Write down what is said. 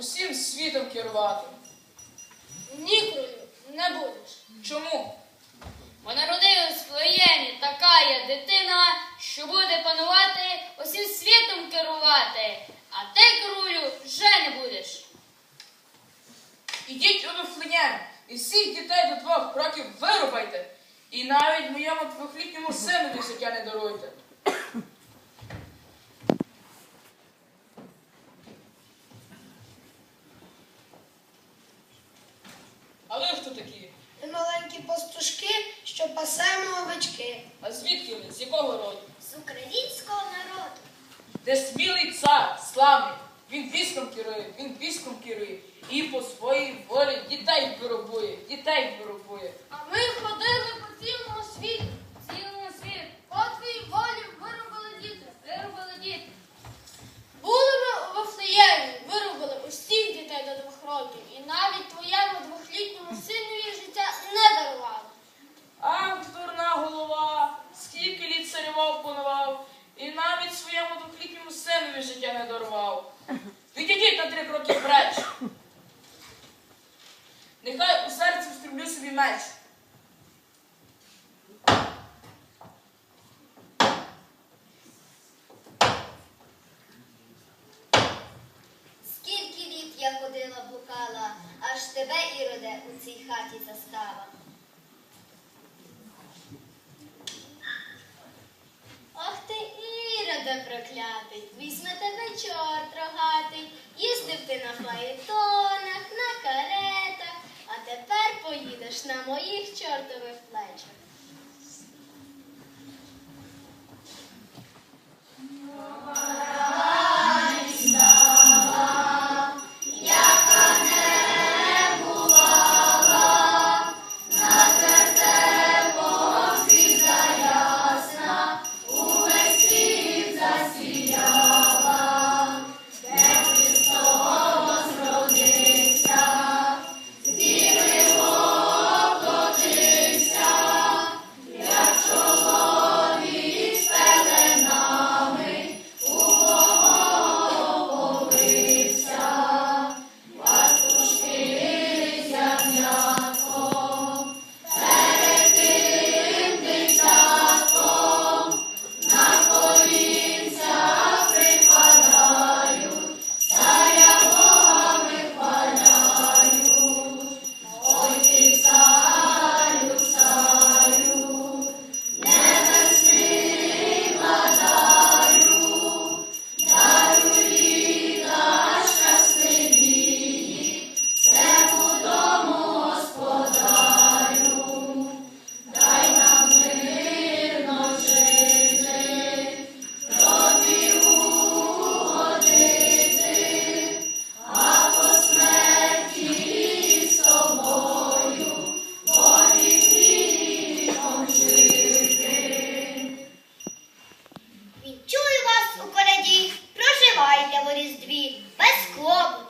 усім світом керувати. Ні, не будеш. Чому? Бо народила своємі така є дитина, що буде панувати, усім світом керувати. А ти, королю, вже не будеш. Ідіть у Вифлеєм і всіх дітей до двох років вирубайте. І навіть моєму двохлітньому синові життя не даруйте. А ви хто такі? Ми маленькі пастушки, що пасемо овечки. А звідки ви? З якого роду? З українського народу. Де смілий цар, славний. Він військом керує, він військом керує. І по своїй волі дітей виробує, дітей виробує. А ми ходили по цілому світу, цілому світу. По твоїй волі виробили діти, виробили діти. Були ми у Вафлеємі, виробили усіх дітей до двох років, і навіть твоєму двохлітньому синові життя не дарували. Ах, дурна голова, скільки літ царював панував, і навіть своєму двохлітньому синові життя не дарував. Відійдіть на три кроки вреч. Нехай у серці вструблю собі меч. Скільки літ я ходила блукала, аж тебе, Іроде, у цій хаті застала. Ох ти, Іроде проклятий, візьме тебе чорт рогатий, їздив ти на фаєтонах, на каретах, а тепер поїдеш на моїх чортових плечах. В різдві, без клопоту,